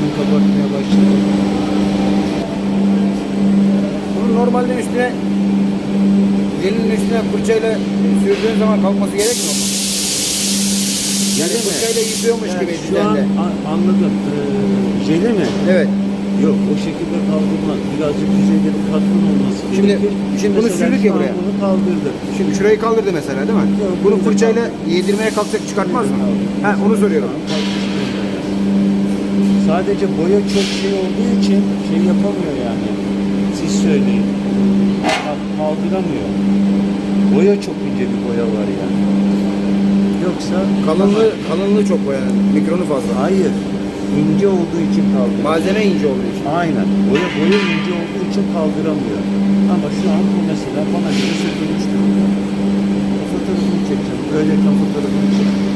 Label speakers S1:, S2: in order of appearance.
S1: üstünü kapatmaya başladı. Bunu normalde üstüne dilinin üstüne fırçayla sürdüğün zaman kalkması gerekmiyor mu? Yani
S2: Değil mi?
S1: fırçayla yıkıyormuş gibi
S2: Şu an de. anladım. Ee, şeyde mi?
S1: Evet.
S2: Yok o şekilde kaldırmaz. Birazcık yüzeyde bir katkın olması
S1: Şimdi-
S2: gerekir.
S1: şimdi bunu sürdük ya buraya.
S2: Bunu kaldırdı.
S1: Şimdi şurayı kaldırdı mesela değil mi? Bunu fırçayla yedirmeye kalkacak çıkartmaz mı? Ha onu soruyorum.
S2: Tamam. Sadece boya çok şey olduğu için şey yapamıyor yani. Siz söyleyin. Kal- Kaldıramıyor. Boya çok ince bir boya var yani. Yoksa
S1: Kalınlığı, kalınlığı çok boyanın. Mikronu fazla.
S2: Hayır. ince olduğu için kaldırıyor.
S1: Malzeme ince olduğu için.
S2: Aynen. Boya boya ince olduğu için kaldıramıyor. Ama şu an bu mesela bana göre sökülmüş durumda. Fotoğrafını çekeceğim. Öyle fotoğrafını çek.